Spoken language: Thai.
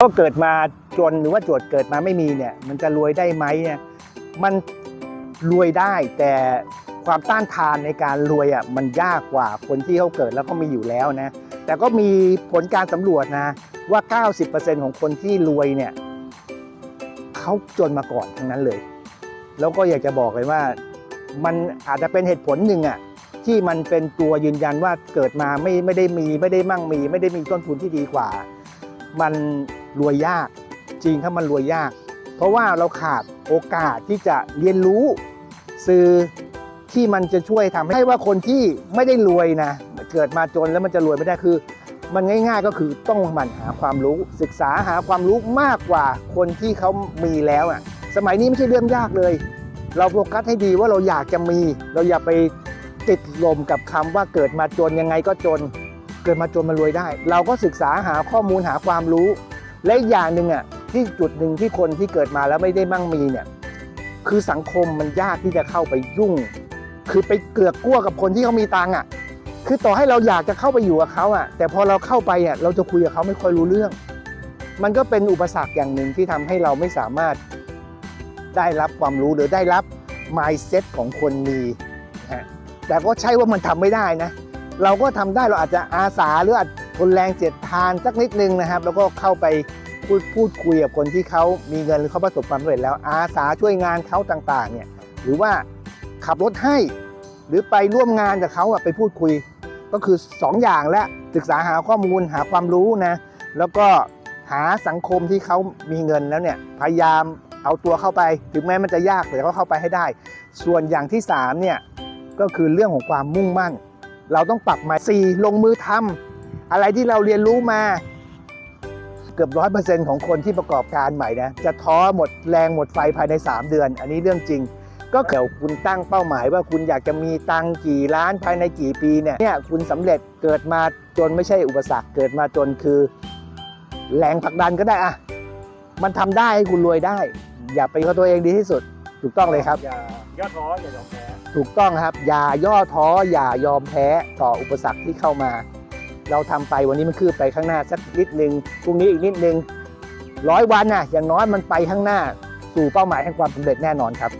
ก็เกิดมาจนหรือว่าโจทย์เกิดมาไม่มีเนี่ยมันจะรวยได้ไหมเนี่ยมันรวยได้แต่ความต้านทานในการรวยอะมันยากกว่าคนที่เขาเกิดแล้วก็มีอยู่แล้วนะแต่ก็มีผลการสำรวจนะว่า 90%ของคนที่รวยเนี่ยเขาจนมาก่อนทั้งนั้นเลย แล้วก็อยากจะบอกเลยว่ามันอาจจะเป็นเหตุผลหนึ่งอะที่มันเป็นตัวยืนยันว่าเกิดมาไม่ไม่ได้มีไม่ได้มั่งมี ไม่ได้มีต้นทุนที่ดีกว่า มันรวยยาก จริงถ้ามันรวยยาก เพราะว่าเราขาดโอกาสที่จะเรียนรู้สื่อที่มันจะช่วยทำให้ว่าคนที่ไม่ได้รวยนะเกิดมาจนแล้วมันจะรวยไม่ได้คือ มันง่าย ๆ ก็คือต้องหมั่นหาความรู้ ศึกษาหาความรู้มากกว่าคนที่เขามีแล้วอะ สมัยนี้ไม่ใช่เรื่องยากเลย เราโฟกัสให้ดีว่าเราอยากจะมี เราอย่าไปติดลมกับคำว่าเกิดมาจนยังไงก็จน กิดมาจนมันรวยได้ เราก็ศึกษาหาข้อมูลหาความรู้ และอย่างหนึ่งอะที่จุดหนึ่งที่คนที่เกิดมาแล้วไม่ได้มั่งมีเนี่ยคือสังคมมันยากที่จะเข้าไปยุ่ง คือไปเกลือกกลัวกับคนที่เขามีตังอะคือต่อให้เราอยากจะเข้าไปอยู่กับเขาอะ แต่พอเราเข้าไปอะเราจะคุยกับเขาไม่ค่อยรู้เรื่อง มันก็เป็นอุปสรรคอย่างหนึ่งที่ทำให้เราไม่สามารถได้รับความรู้หรือได้รับ mindset ของคนมีฮะแต่ก็ใช่ว่ามันทำไม่ได้นะ เราก็ทำได้เราอาจจะอาสาหรืออาจทนแรงเจ็ดทานสักนิดนึงนะครับ แล้วก็เข้าไปพูดพูดคุยกับคนที่เขามีเงินหรือเขาประสบความสำเร็จแล้วอาสาช่วยงานเขาต่างๆเนี่ยหรือว่าขับรถให้ หรือไปร่วมงานกับเขาไปพูดคุย ก็คือ 2 อย่างและศึกษาหาข้อมูลหาความรู้นะแล้วก็หาสังคมที่เขามีเงินแล้วเนี่ยพยายามเอาตัวเข้าไป ถึงแม้มันจะยากแต่ก็เข้าไปให้ได้ ส่วนอย่างที่3เนี่ยก็คือเรื่องของความมุ่งมั่น เราต้องปรับมาสี่ลงมือทำอะไรที่เราเรียนรู้มา เกือบร้อยเปอร์เซ็นต์ของคนที่ประกอบการใหม่นะจะท้อหมดแรงหมดไฟภายใน 3 เดือน อันนี้เรื่องจริง ก็เกี่ยวคุณตั้งเป้าหมายว่าคุณอยากจะมีตังกี่ล้านภายในกี่ปีเนี่ยเนี่ยคุณสำเร็จเกิดมาจนไม่ใช่อุปสรรคเกิดมาจนคือ แรงผลักดันก็ได้อะมันทำได้ให้คุณรวยได้ อย่าไปกับตัวเองดีที่สุด ถูกต้องเลยครับ อย่าย่อท้ออย่ายอมแพ้ถูกต้องครับ อย่าย่อท้ออย่ายอมแพ้ต่ออุปสรรคที่เข้ามา เราทำไปวันนี้มันคืบไปข้างหน้าสักนิดนึงพรุ่งนี้อีกนิดนึงร้อยวันน่ะอย่างน้อยมันไปข้างหน้าสู่เป้าหมายแห่งความสำเร็จแน่นอนครับ